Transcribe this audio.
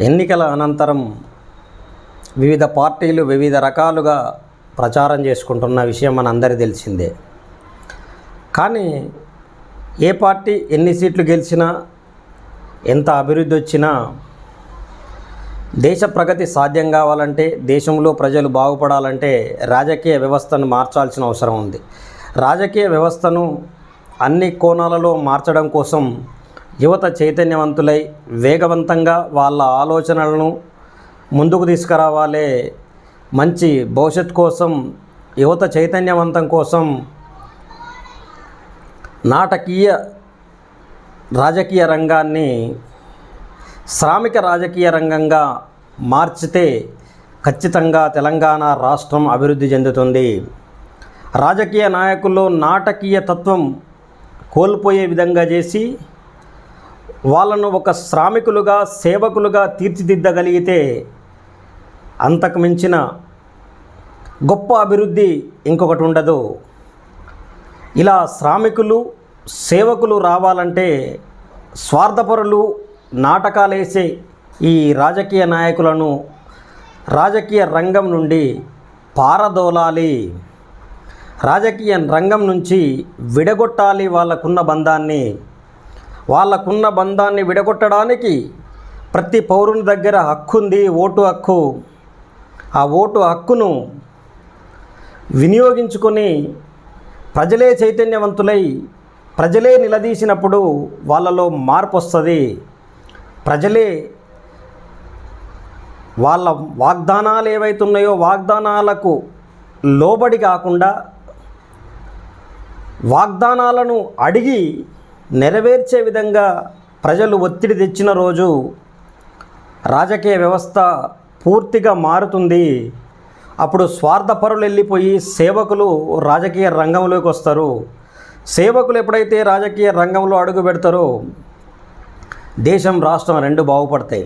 ఎన్నికల అనంతరం వివిధ పార్టీలు వివిధ రకాలుగా ప్రచారం చేసుకుంటున్న విషయం మన అందరి తెలిసిందే. కానీ ఏ పార్టీ ఎన్ని సీట్లు గెలిచినా ఎంత అభివృద్ధి వచ్చినా దేశ ప్రగతి సాధ్యం కావాలంటే దేశంలో ప్రజలు బాగుపడాలంటే రాజకీయ వ్యవస్థను మార్చాల్సిన అవసరం ఉంది. రాజకీయ వ్యవస్థను అన్ని కోణాలలో మార్చడం కోసం యువత చైతన్యవంతులై వేగవంతంగా వాళ్ళ ఆలోచనలను ముందుకు తీసుకురావాలి మంచి భవిష్యత్ కోసం యువత చైతన్యవంతం కోసం నాటకీయ రాజకీయ రంగాన్ని శ్రామిక రాజకీయ రంగంగా మార్చితే ఖచ్చితంగా తెలంగాణ రాష్ట్రం అభివృద్ధి చెందుతుంది. రాజకీయ నాయకుల్లో నాటకీయ తత్వం కోల్పోయే విధంగా చేసి వాళ్ళను ఒక శ్రామికులుగా సేవకులుగా తీర్చిదిద్దగలిగితే అంతకు మించిన గొప్ప అభివృద్ధి ఇంకొకటి ఉండదు. ఇలా శ్రామికులు సేవకులు రావాలంటే స్వార్థపరులు నాటకాలేసే ఈ రాజకీయ నాయకులను రాజకీయ రంగం నుండి పారదోలాలి. రాజకీయ రంగం నుంచి విడగొట్టాలి వాళ్ళకున్న బంధాన్ని. వాళ్ళకున్న బంధాన్ని విడగొట్టడానికి ప్రతి పౌరుని దగ్గర హక్కు ఉంది ఓటు హక్కు. ఆ ఓటు హక్కును వినియోగించుకొని ప్రజలే చైతన్యవంతులై ప్రజలే నిలదీసినప్పుడు వాళ్ళలో మార్పు వస్తుంది ప్రజలే వాళ్ళ వాగ్దానాలు ఏవైతున్నాయో వాగ్దానాలకు లోబడి కాకుండా వాగ్దానాలను అడిగి నెరవేర్చే విధంగా ప్రజలు ఒత్తిడి తెచ్చిన రోజు రాజకీయ వ్యవస్థ పూర్తిగా మారుతుంది. అప్పుడు స్వార్థపరులు వెళ్ళిపోయి సేవకులు రాజకీయ రంగంలోకి వస్తారు. సేవకులు ఎప్పుడైతే రాజకీయ రంగంలో అడుగు పెడతారో దేశం రాష్ట్రం రెండు బాగుపడతాయి.